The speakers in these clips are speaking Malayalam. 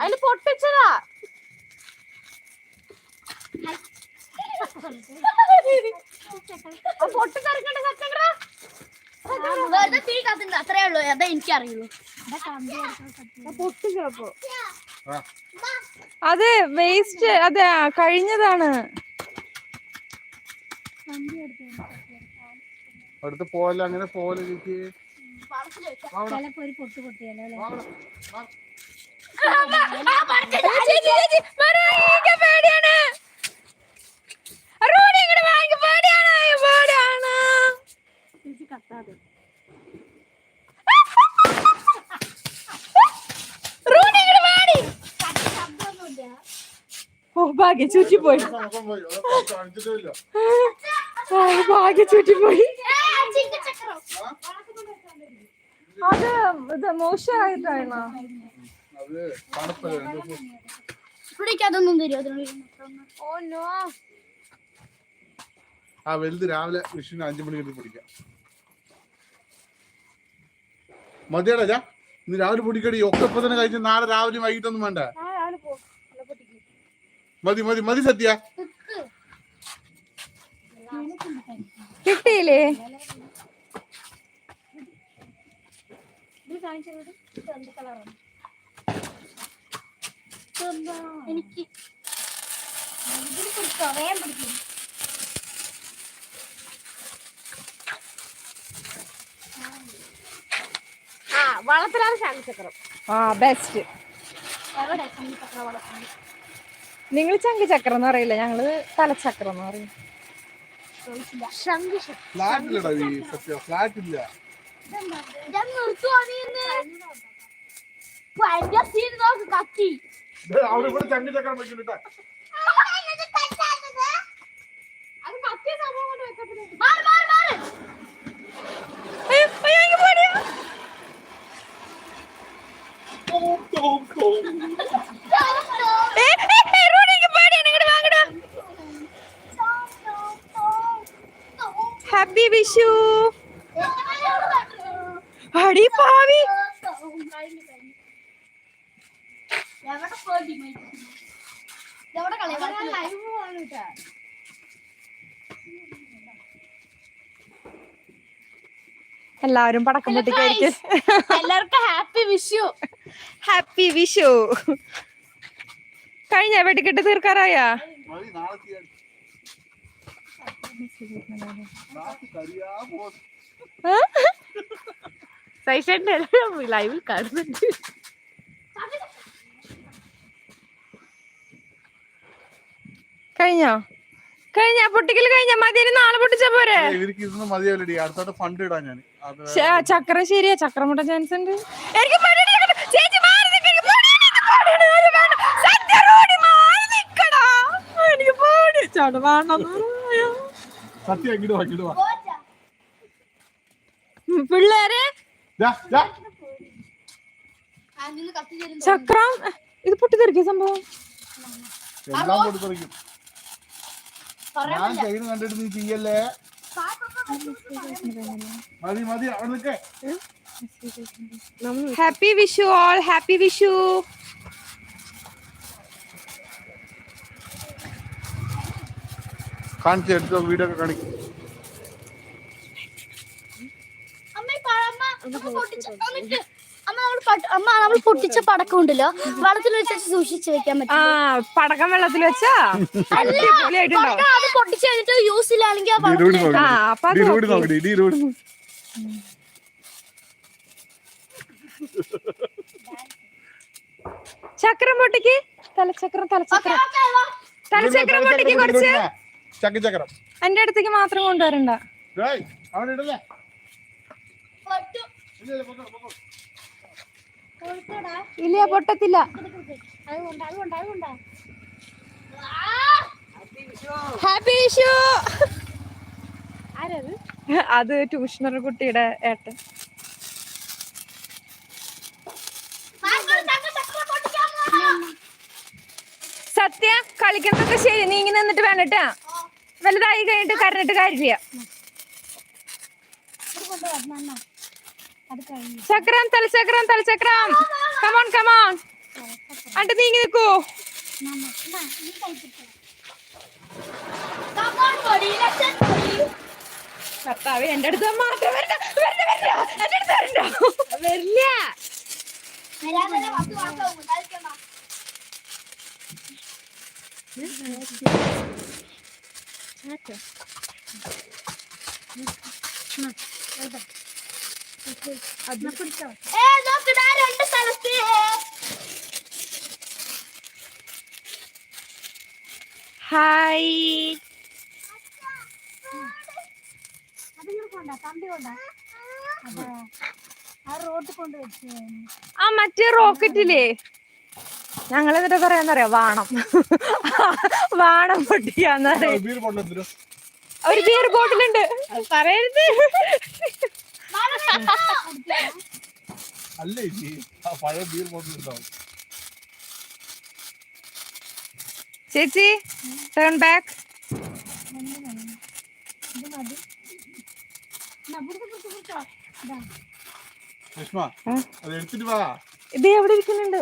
അതിൽ പൊട്ടിച്ചതാ. ആ പൊട്ടിത്തെറിക്കണ്ട സത്യങ്ങളാ. വെറുതെ തീ കത്തുന്നു അത്രേ ഉള്ളൂ. അതേ എനിക്കറിയുള്ളൂ. പൊട്ടി ചിലപ്പോ ആ. അത് വേസ്റ്റ് അതെ കഴിഞ്ഞതാണ്. വണ്ടി എടുത്ത് അടുത്ത് പോല അങ്ങനെ പോലെ എനിക്ക് ഭാഗ്യ ചുറ്റിപ്പോയി. ഭാഗ്യ ചുറ്റിപ്പോയി. അത് ഇത് മോശമായിട്ടാണോ ആ വലുത് രാവിലെ വിഷുവിന് അഞ്ചു മണിക്ക് പിടിക്കാം. മതിയടാ ഞാൻ ഇന്ന് രാവിലെ പൊടിക്കടി. ഒക്കെ ഇപ്പൊ തന്നെ കഴിച്ച് നാളെ രാവിലെ വൈകിട്ടൊന്നും വേണ്ട. മതി മതി മതി സത്യ. കിട്ടിയില്ലേ ഇത് കാണിച്ചത് എന്ത് കളറാണ്. എനിക്ക് ഇതിൽ പിടിച്ചോ വേഗം പിടിക്കും. ആ വളത്തിലാണ് ശംഖചക്രം ആ ബെസ്റ്റ് നിങ്ങൾ എന്ന് പറയില്ല? ഞങ്ങൾ തലച്ചക്രം എന്ന് പറയും. ഫ്ലാറ്റ് ഇല്ല. കത്തി അവിടെ ഇവിടെ ചങ്ങി ചക്രം വെക്കുന്നുട്ടാ അത് കത്തിയ സംഭവം കൊണ്ട് വെക്കപ്പെടും മാറ് മാറ് മാറ് അയ്യോ, അയ്യോ, എനിക്ക് പേടിയാ. ഏ, ഏ, ഏ, റോഡി, എനിക്ക് പേടിയാണ്. ഇങ്ങട് വാ, ഇങ്ങട് വാ. ഹാപ്പി വിഷു അടി പാവി. എല്ലാവരും പടക്കം പൊട്ടിക്കായിരിക്കും എല്ലാവർക്കും ഹാപ്പി വിഷു. ഹാപ്പി വിഷു. കഴിഞ്ഞ? വെടിക്കെട്ട് തീർക്കാറായ? മതി സൈഷന്റെ എല്ലാം ലൈവിൽ കാണുന്നുണ്ട്. കഴിഞ്ഞോ? കഴിഞ്ഞ? പൊട്ടിക്കൽ കഴിഞ്ഞ? മതി നാളെ പൊട്ടിച്ചാ പോരെ. ഇവർക്ക് ഇതൊന്നും മതിയാവില്ലടി. അടുത്തോട്ട് ഫണ്ട് ഇടാൻ ഞാൻ. ചക്രം ശരിയാ. ചക്രം മുട്ട ചാൻസ് ഉണ്ട്. എനിക്ക് ചേച്ചി മാറി നിക്ക്, എനിക്ക്. സത്യ റോഡി മാറി നിക്കടാ. എനിക്ക് പേടി. ചേട്ടാ, വേണ്ടെന്ന് പറയാ. സത്യം എങ്ങോട്ട് വാ ഇങ്ങോട്ട് വാ. ചക്രം ഇത് പൊട്ടിത്തെറിക്കും സംഭവം. എല്ലാം പൊട്ടിത്തെറിക്കും. ഞാൻ ചെയ്യുന്ന കണ്ടിട്ട് നീ ചെയ്യല്ലേ? മതി മതി അവിടെ നിൽക്കേ. Happy Vishu all happy Vishu കാണിച്ചു എടുത്തോ വീഡിയോ ഒക്കെ കാണിക്കും. അമ്മ നമ്മൾ പൊട്ടിച്ച പടക്കം ഉണ്ടല്ലോ വെള്ളത്തിൽ വെച്ചിട്ട് സൂക്ഷിച്ചു വെക്കാൻ ആ പറ്റും പടക്കം വെള്ളത്തിൽ വെച്ചാ? അടിപൊളിയായിട്ടുണ്ടോ. പടക്കം അത് പൊട്ടിച്ച് കഴിഞ്ഞിട്ട് യൂസ് ഇല്ലാണെങ്കിൽ ആ ആ അപ്പൊ അത് ഡിറൂടി ചക്രം പൊട്ടിക്ക്. തലച്ചക്രം തലച്ചക്രം. തലച്ചക്രം പൊട്ടിക്ക് കുറച്ച്. ചക്കി എന്റെ അടുത്തേക്ക് മാത്രം കൊണ്ടുവരണ്ട. അവിടെ ഇടല്ലേ പൊട്ടു. ഇല്ല, പൊട്ടത്തില്ല. ഹാപ്പി വിഷു അത് ട്യൂഷണർ കുട്ടിയുടെ ഏട്ടൻ. സത്യ കളിക്കുന്നതൊക്കെ ശരി. നീ ഇങ്ങനെ നിന്നിട്ട് വേണട്ടാ വലുതായി കഴിഞ്ഞിട്ട് കരഞ്ഞിട്ട് കാര്യമില്ല കൊണ്ട് വരണം അണ്ണാ. അത് കഴിഞ്ഞു ചക്രം തലചക്രം തലചക്രം കമോൺ കമോൺ അണ്ട് നീങ്ങി നിൽക്കൂ. ഭർത്താവ് എന്റെ അടുത്ത് മാത്രം വരണ്ട വരണ്ട വരണ്ട. എന്റെ അടുത്ത് വരണ്ട. വരില്ല. വരാൻ തന്നെ പത്ത് മാസമാവും. ഉണ്ടായിരിക്കണം. ഏ, നോക്ക്, ദാ രണ്ട് സ്ഥലത്ത്. ഹായ്. അതിങ്ങനെ കൊണ്ടാ തമ്പി കൊണ്ടാ അതെ ആ മറ്റേ റോക്കറ്റില്ലേ ഞങ്ങൾ എന്നിട്ട് പറയാന്നറിയോ വാണം. വാണം പൊട്ടിക്കാന്ന് ഒരു ബീർ കൊണ്ടുവന്നിരും ഒരു ബിയർ ബോട്ടിലുണ്ട് പറയരുത്. അല്ലേ ചേച്ചി ആ പഴയ ബീർ ബോട്ടിൽ ഉണ്ടാവും ചേച്ചി ടേൺ ബാക്ക് ഇത് എവിടെ ഇരിക്കുന്നുണ്ട്?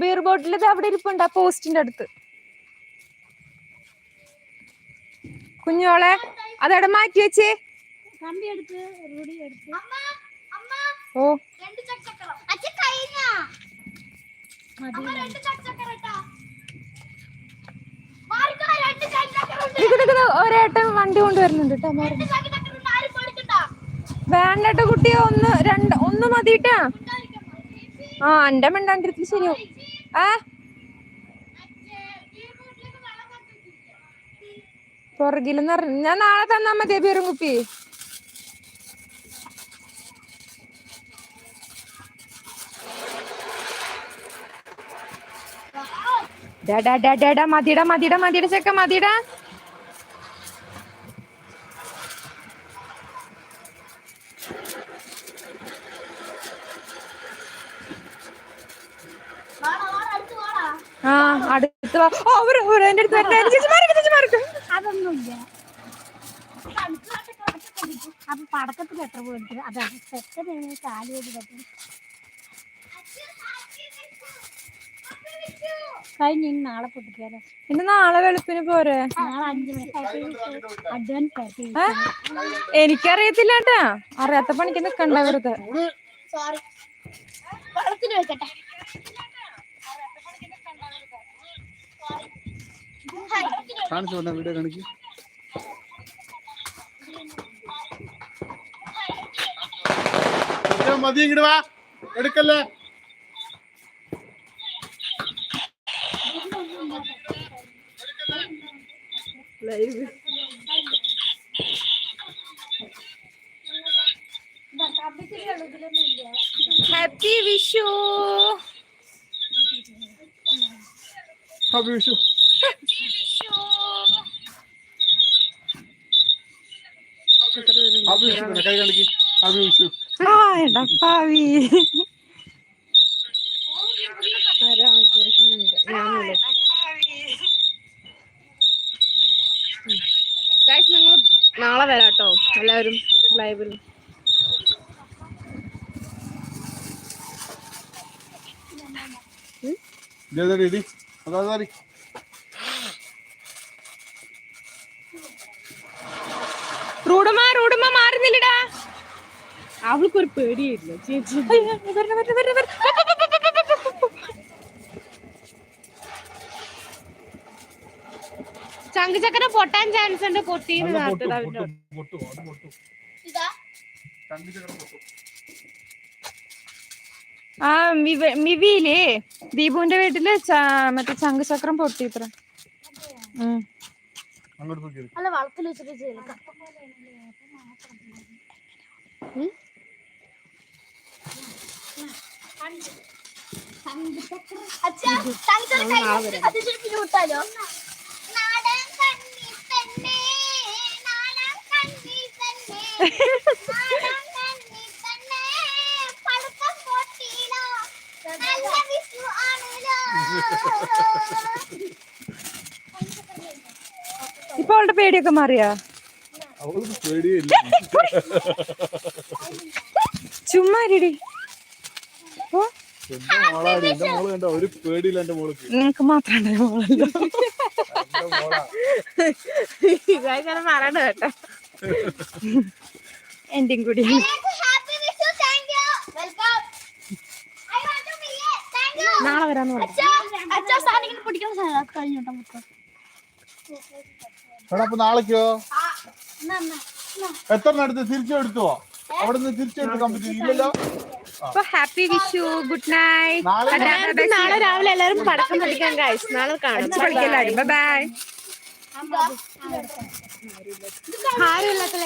ബിയർ ബോട്ടിൽ ഇത് അവിടെ ഇരിപ്പുണ്ട് ആ പോസ്റ്റിന്റെ അടുത്ത്. കുഞ്ഞോളെ അതവിടെ മാറ്റി വെച്ചേ? കമ്പി എടുത്ത് റൂഡി എടുത്ത്. അമ്മ, അമ്മ, ഓ. ഒരേട്ടൻ വണ്ടി കൊണ്ടുവരുന്നുണ്ട് കേട്ടോ. വേണ്ടട്ട കുട്ടിയെ ഒന്ന് രണ്ട് ഒന്ന് മതിട്ടാ? ആ എന്റെ മിണ്ടാണ്ടിരുത്തി ശരിയോ ആ പുറകിലെന്ന് പറഞ്ഞു ഞാൻ നാളെ തന്നാ മതി പേരും കുപ്പി. മതിടാ മതിടാ മതിയുടെ ചെക്ക മതിടാ. ആ അടുത്ത് വാ. ഓ ഒരു ഒരു എന്റെ അടുത്ത് വരട്ടെ. അതൊന്നുമില്ല. അപ്പൊ പടക്കത്തിൽ എത്ര പോയിട്ട് അതാണ് സെക്കൻഡ് കാൽ ചെയ്ത് പറ്റും. കഴിഞ്ഞ് ഇനി നാളെ പൊട്ടിക്കാലോ. ഇനി നാളെ വെളുപ്പിന് പോരെ? നാളെ അഞ്ച് മണിക്കായിട്ട് അഡ്വാൻസ് ആയിട്ട് ഏ? എനിക്കറിയത്തില്ല കേട്ടാ. അറിയാത്ത പണിക്ക് നിക്കണ്ട വെറുതെ. വെക്കട്ടെ. കാണിച്ചു വന്ന വീഡിയോ കാണിക്ക്. മതി ഇങ്ങോട്ട് വാ. എടുക്കല്ലേ? Happy Vishu happy Vishu happy Vishu കൈ ഹാപ്പി വിഷു ആ എടപ്പാവി നിങ്ങൾ നാളെ വരാം കേട്ടോ എല്ലാവരും ലൈവിൽ അതാ റൂഡുമ റൂഡുമ മാറുന്നില്ലടാ. അവൾക്കൊരു പേടിയില്ല ചേച്ചി. ചങ്കുചക്കര പൊട്ടാൻ ചാൻസ് ഉണ്ട് പൊട്ടു ആ മിവിയിലേ ദീപുവിന്റെ വീട്ടിൽ മറ്റേ ചങ്കുചക്രം പൊട്ടി ഇത്ര. അങ്ങോട്ട് കേറി. അല്ല വളത്തിൽ വെച്ചിട്ട് ചെയ്യണം വിട്ടാലോ? നല്ല വിഷു ആണല്ലോ. അവളുടെ പേടിയൊക്കെ മാറിയാ? ചുമ്മാ ഇരിടി. ഓ. എന്റെ മോളാടി എന്റെ മോൾ കണ്ട? ഒരു പേടിയില്ല എന്റെ മോൾക്ക്. നിങ്ങക്ക് മാത്രമേ മോളല്ലോ എന്റെ പറയണ്ട കേട്ടോ. കൂടി നാളെ വരാന്ന് പറഞ്ഞു. എടാ അപ്പൊ നാളേക്കോ എത്ര എടുത്ത് തിരിച്ചു എടുത്തുവോ അവിടെ നിന്ന് തിരിച്ചെടുക്കാൻ പറ്റില്ലല്ലോ ഇല്ലല്ലോ? Happy Vishu good night. നാളെ രാവിലെ എല്ലാരും പടക്കം പഠിക്കാൻ കഴിച്ചു നാളെ കാണാം. പഠിക്കല്ലാരും ബൈ ആരും ഇല്ലാത്ത